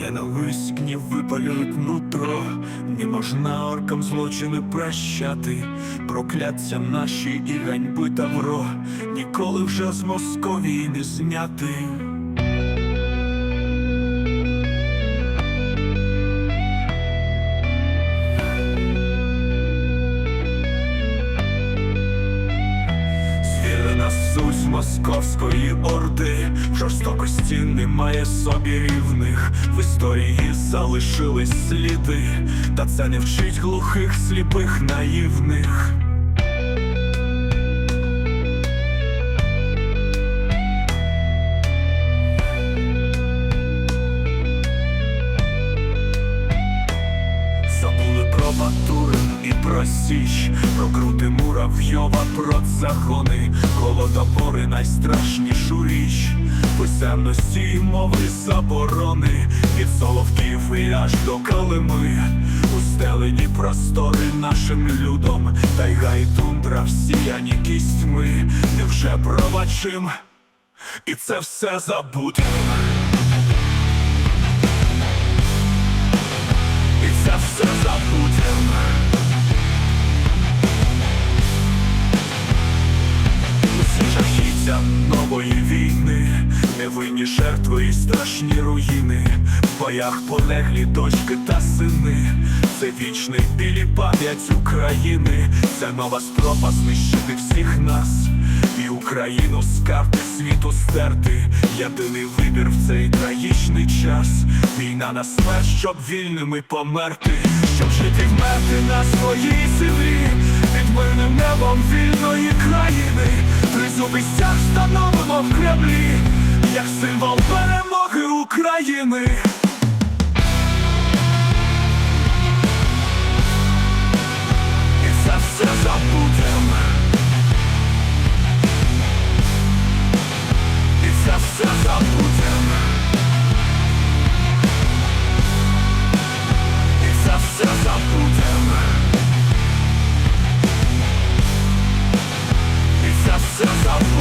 Ненависть гнів випалюють нутро, не можна оркам злочини прощати, прокляття наші і ганьби тавро, ніколи вже з Московії не зняти. Московської орди, в жорстокості немає собі рівних. Історії залишились сліди, та це не вчить глухих, сліпих, наївних. Про Батурин і про Січ, про крути муравйова, про загони, голодопори найстрашнішу річ, писемності мови заборони, від соловків і аж до калими, устелені простори нашим людом, тайга і тундра всіяні кістьми, невже пробачим, і це все забудем. І це все забудем Невинні жертви і страшні руїни. В боях полеглі дочки та сини. Це вічний білі пам'ять України. Це нова спроба знищити всіх нас. І Україну з карти світу стерти. Єдиний вибір в цей трагічний час. Війна на смерть, щоб вільними померти. Щоб жити вмерти на своїй землі. Під мирним небом вільної країни. Тризубий стяг встановимо в Кремлі як символ перемоги України. І це все забудем. І це все забудем. І це все забудем. І це все забудем.